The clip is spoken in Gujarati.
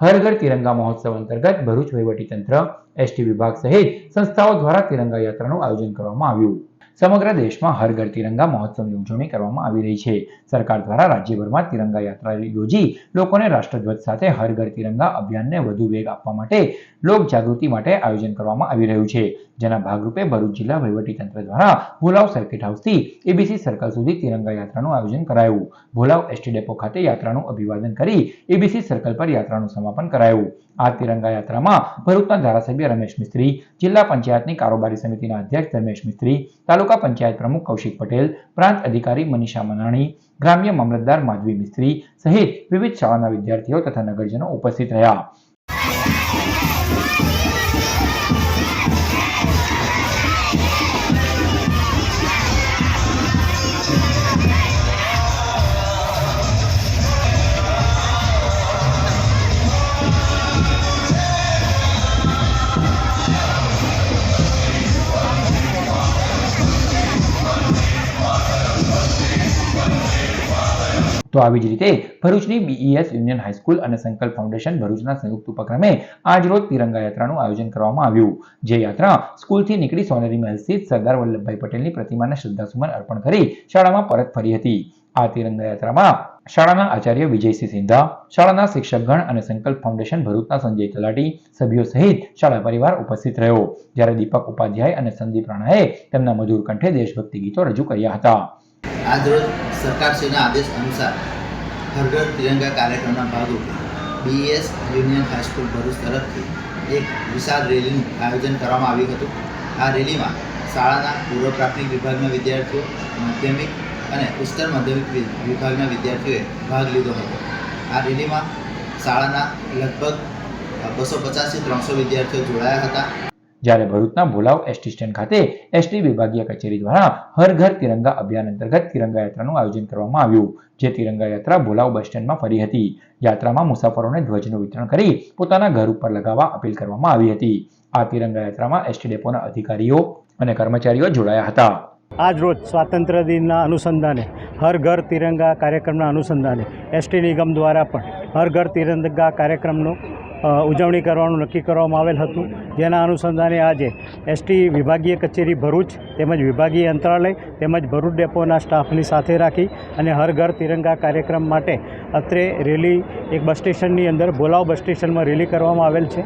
હર ઘર તિરંગા મહોત્સવ અંતર્ગત ભરૂચ વહીવટીતંત્ર, એસટી વિભાગ સહિત સંસ્થાઓ દ્વારા તિરંગા યાત્રાનું આયોજન કરવામાં આવ્યું. સમગ્ર દેશમાં હર ઘર તિરંગા મહોત્સવની ઉજવણી કરવામાં આવી રહી છે. સરકાર દ્વારા રાજ્યભરમાં તિરંગા યાત્રા યોજી લોકોને રાષ્ટ્રધ્વજ સાથે હર ઘર તિરંગા અભિયાનને વધુ વેગ આપવા માટે લોક જાગૃતિ માટે આયોજન કરવામાં આવી રહ્યું છે. જેના ભાગરૂપે ભરૂચ જિલ્લા વહીવટીતંત્ર દ્વારા ભોલાવ સર્કિટ હાઉસથી એબીસી સર્કલ સુધી તિરંગા યાત્રાનું આયોજન કરાયું. ભોલાવ એસટી ડેપો ખાતે યાત્રાનું અભિવાદન કરી એબીસી સર્કલ પર યાત્રાનું સમાપન કરાયું. આ તિરંગા યાત્રામાં ભરૂચના ધારાસભ્ય રમેશ મિસ્ત્રી, જિલ્લા પંચાયતની કારોબારી સમિતિના અધ્યક્ષ ધર્મેશ મિસ્ત્રી, તાલુકા પંચાયત પ્રમુખ કૌશિક પટેલ, પ્રાંત અધિકારી મનીષા મનાણી, ગ્રામ્ય મામલતદાર માધવી મિસ્ત્રી સહિત વિવિધ શાળાના વિદ્યાર્થીઓ તથા નગરજનો ઉપસ્થિત રહ્યા. તો આવી જ રીતે ભરૂચની બીઈએસ યુનિયન હાઈસ્કૂલ અને સંકલ્પ ફાઉન્ડેશન ભરૂચના સંયુક્ત ઉપક્રમે આજરોજ તિરંગા યાત્રાનું આયોજન કરવામાં આવ્યું. જે યાત્રા સ્કૂલથી નીકળી સોનેરી મહેલ સ્થિત સરદાર વલ્લભભાઈ પટેલની પ્રતિમાને શ્રદ્ધાસુમન અર્પણ કરી શાળામાં પરત ફરી હતી. આ તિરંગા યાત્રામાં શાળાના આચાર્ય વિજયસિંહ સિંધા, શાળાના શિક્ષકગણ અને સંકલ્પ ફાઉન્ડેશન ભરૂચના સંજય તલાટી સભ્યો સહિત શાળા પરિવાર ઉપસ્થિત રહ્યો. જ્યારે દીપક ઉપાધ્યાય અને સંદીપ રાણાએ તેમના મધુર કંઠે દેશભક્તિ ગીતો રજૂ કર્યા હતા. આજરોજ સરકારશ્રીના આદેશ અનુસાર હર ઘર તિરંગા કાર્યક્રમના ભાગરૂપે બીએસ યુનિયન હાઈસ્કૂલ ભરૂચ તરફથી એક વિશાળ રેલીનું આયોજન કરવામાં આવ્યું હતું. આ રેલીમાં શાળાના પૂર્વ પ્રાથમિક વિભાગના વિદ્યાર્થીઓ, માધ્યમિક અને ઉચ્ચતર માધ્યમિક વિભાગના વિદ્યાર્થીઓએ ભાગ લીધો હતો. આ રેલીમાં શાળાના લગભગ બસો પચાસથી ત્રણસો વિદ્યાર્થીઓ જોડાયા હતા. જ્યારે ભરૂચના ભોલાવ એસટી સ્ટેન્ડ ખાતે એસટી વિભાગીય કચેરી દ્વારા હર ઘર તિરંગા અભિયાન અંતર્ગત તિરંગા યાત્રાનું આયોજન કરવામાં આવ્યું, જે તિરંગા યાત્રા ભોલાવ બસ સ્ટેન્ડમાં ફરી હતી. યાત્રામાં મુસાફરોને ધ્વજનું વિતરણ કરી પોતાના ઘર ઉપર લગાવવા અપીલ કરવામાં આવી હતી. આ તિરંગા યાત્રામાં એસટી ડેપોના અધિકારીઓ અને કર્મચારીઓ જોડાયા હતા. આજ રોજ સ્વાતંત્ર્ય દિનના અનુસંધાને, હર ઘર તિરંગા કાર્યક્રમના અનુસંધાને, એસટી નિગમ દ્વારા પણ હર ઘર તિરંગા કાર્યક્રમનું ઉજવણી કરવાનું નક્કી કરવામાં આવેલ હતું. જેના અનુસંધાને આજે એસટી વિભાગીય કચેરી ભરૂચ તેમજ વિભાગીય અંતરાલય તેમજ ભરૂચ ડેપોના સ્ટાફની સાથે રાખી અને હર ઘર તિરંગા કાર્યક્રમ માટે અત્રે રેલી એક બસ સ્ટેશનની અંદર ભોલાવ બસ સ્ટેશનમાં રેલી કરવામાં આવેલ છે.